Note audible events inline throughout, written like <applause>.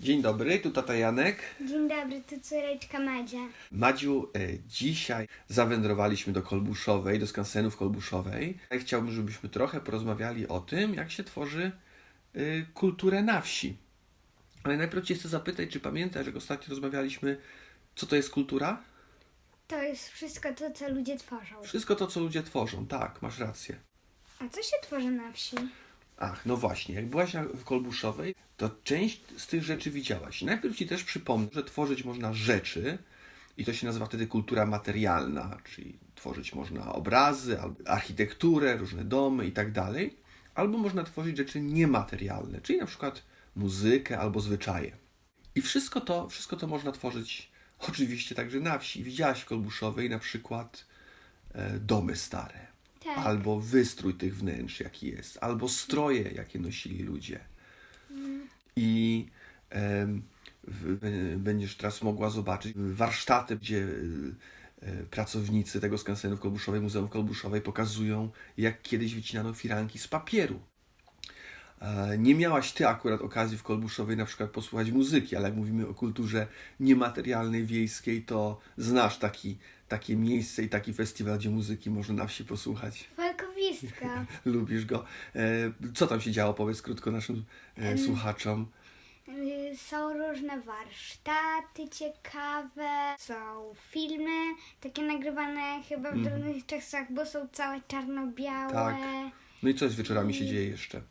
Dzień dobry, tu tata Janek. Dzień dobry, tu córeczka Madzia. Madziu, e, dzisiaj zawędrowaliśmy do Kolbuszowej, do skansenu w Kolbuszowej. Ja Chciałbym, żebyśmy trochę porozmawiali o tym, jak się tworzy e, kulturę na wsi. Ale najpierw Cię chcę zapytać, czy pamiętasz, jak ostatnio rozmawialiśmy, co to jest kultura? To jest wszystko to, co ludzie tworzą. Wszystko to, co ludzie tworzą. Tak, masz rację. A co się tworzy na wsi? Ach, no właśnie, jak byłaś na, w Kolbuszowej, to część z tych rzeczy widziałaś. Najpierw Ci też przypomnę, że tworzyć można rzeczy i to się nazywa wtedy kultura materialna, czyli tworzyć można obrazy, albo architekturę, różne domy i tak dalej, albo można tworzyć rzeczy niematerialne, czyli na przykład muzykę albo zwyczaje. I wszystko to, wszystko to można tworzyć oczywiście także na wsi. Widziałaś w Kolbuszowej na przykład e, domy stare. Tak. Albo wystrój tych wnętrz, jaki jest, albo stroje, jakie nosili ludzie. I em, w, będziesz teraz mogła zobaczyć warsztaty, gdzie y, pracownicy tego skansenu w Kolbuszowej, Muzeum Kolbuszowej pokazują, jak kiedyś wycinano firanki z papieru. E, Nie miałaś ty akurat okazji w Kolbuszowej na przykład posłuchać muzyki, ale jak mówimy o kulturze niematerialnej, wiejskiej, to znasz taki, takie miejsce i taki festiwal, gdzie muzyki można na wsi posłuchać. Walkowiska. <laughs> Lubisz go. E, Co tam się działo? Powiedz krótko naszym e, słuchaczom. Y, Są różne warsztaty ciekawe, są filmy, takie nagrywane chyba w różnych czasach, bo są całe czarno-białe. Tak. No i co z wieczorami się dzieje jeszcze?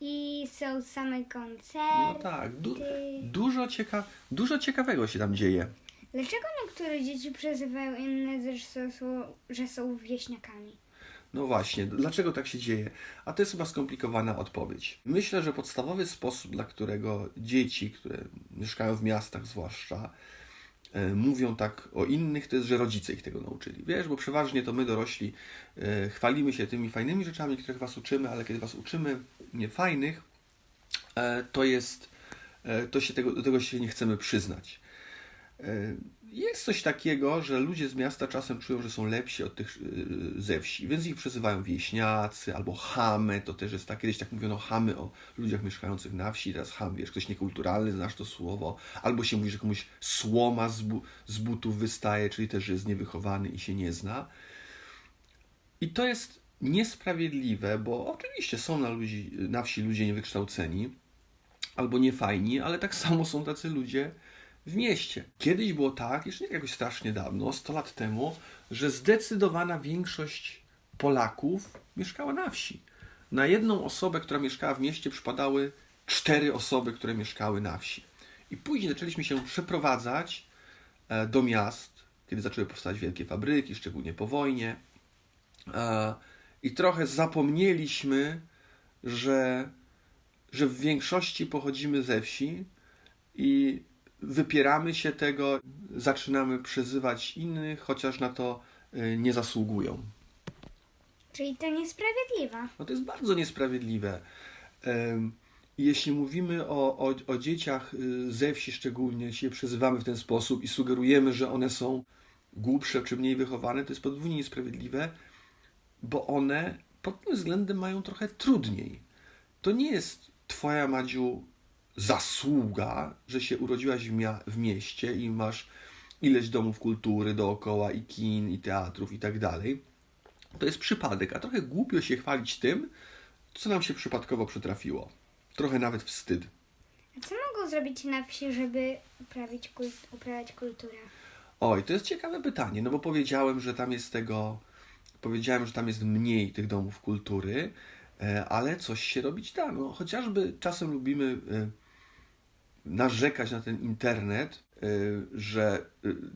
I są same No koncerty. tak, du- dużo, cieka- dużo ciekawego się tam dzieje. Dlaczego niektóre dzieci przezywają inne, że są, że są wieśniakami? No właśnie, dlaczego tak się dzieje? A to jest chyba skomplikowana odpowiedź. Myślę, że podstawowy sposób, dla którego dzieci, które mieszkają w miastach zwłaszcza, mówią tak o innych, to jest, że rodzice ich tego nauczyli. Wiesz, bo przeważnie to my dorośli e, chwalimy się tymi fajnymi rzeczami, których was uczymy, ale kiedy was uczymy niefajnych, e, to jest, e, to się tego, do tego się nie chcemy przyznać. E, Jest coś takiego, że ludzie z miasta czasem czują, że są lepsi od tych e, ze wsi, więc ich przezywają wieśniacy albo chamy, to też jest tak, kiedyś tak mówiono chamy o ludziach mieszkających na wsi, teraz ham, wiesz, ktoś niekulturalny, znasz to słowo, albo się mówi, że komuś słoma z, bu- z butów wystaje, czyli też, jest niewychowany i się nie zna. I to jest niesprawiedliwe, bo oczywiście są na, ludzi, na wsi ludzie niewykształceni, albo niefajni, ale tak samo są tacy ludzie w mieście. Kiedyś było tak, jeszcze nie jakoś strasznie dawno, 100 lat temu, że zdecydowana większość Polaków mieszkała na wsi. Na jedną osobę, która mieszkała w mieście, przypadały cztery osoby, które mieszkały na wsi. I później zaczęliśmy się przeprowadzać e, do miast, kiedy zaczęły powstać wielkie fabryki, szczególnie po wojnie. E, I trochę zapomnieliśmy, że, że w większości pochodzimy ze wsi i wypieramy się tego, zaczynamy przezywać innych, chociaż na to y, nie zasługują. Czyli to niesprawiedliwe. No to jest bardzo niesprawiedliwe. Jeśli mówimy o, o, o dzieciach y, ze wsi szczególnie, jeśli je przezywamy w ten sposób i sugerujemy, że one są głupsze czy mniej wychowane, to jest podwójnie niesprawiedliwe, bo one pod tym względem mają trochę trudniej. To nie jest twoja, Madziu, zasługa, że się urodziłaś w, mia- w mieście i masz ileś domów kultury dookoła i kin, i teatrów i tak dalej. To jest przypadek, a trochę głupio się chwalić tym, co nam się przypadkowo przytrafiło. Trochę nawet wstyd. A co mogą zrobić na wsi, żeby uprawić kult, uprawiać kulturę? Oj, to jest ciekawe pytanie, no bo powiedziałem, że tam jest tego, powiedziałem, że tam jest mniej tych domów kultury, e, ale coś się robić da. No, chociażby czasem lubimy e, narzekać na ten internet, e, że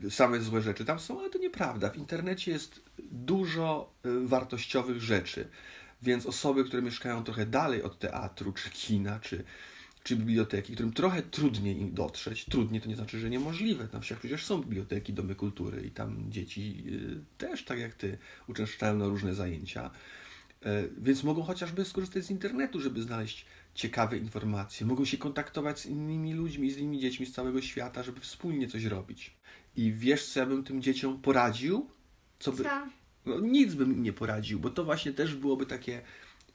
e, same złe rzeczy tam są, ale to nieprawda. W internecie jest dużo e, wartościowych rzeczy, więc osoby, które mieszkają trochę dalej od teatru, czy kina, czy, czy biblioteki, którym trochę trudniej im dotrzeć. Trudniej to nie znaczy, że niemożliwe. Na wsiach przecież są biblioteki, domy kultury i tam dzieci y, też, tak jak ty, uczęszczają na różne zajęcia. E, Więc mogą chociażby skorzystać z internetu, żeby znaleźć ciekawe informacje. Mogą się kontaktować z innymi ludźmi, z innymi dziećmi z całego świata, żeby wspólnie coś robić. I wiesz, co ja bym tym dzieciom poradził? Co by... Co? No, nic bym im nie poradził, bo to właśnie też byłoby takie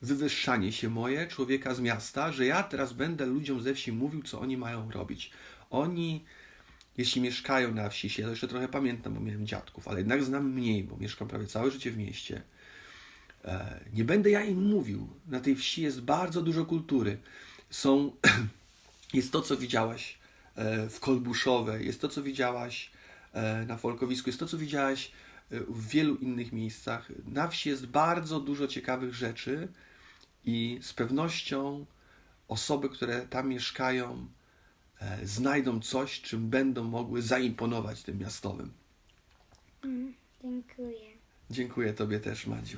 wywyższanie się moje, człowieka z miasta, że ja teraz będę ludziom ze wsi mówił, co oni mają robić. Oni, jeśli mieszkają na wsi, ja to jeszcze trochę pamiętam, bo miałem dziadków, ale jednak znam mniej, bo mieszkam prawie całe życie w mieście. E, Nie będę ja im mówił. Na tej wsi jest bardzo dużo kultury. Są, <clears throat> jest to, co widziałaś e, w Kolbuszowe, jest to, co widziałaś e, na Folkowisku, jest to, co widziałaś w wielu innych miejscach. Na wsi jest bardzo dużo ciekawych rzeczy i z pewnością osoby, które tam mieszkają, znajdą coś, czym będą mogły zaimponować tym miastowym. Dziękuję. Dziękuję Tobie też, Madziu.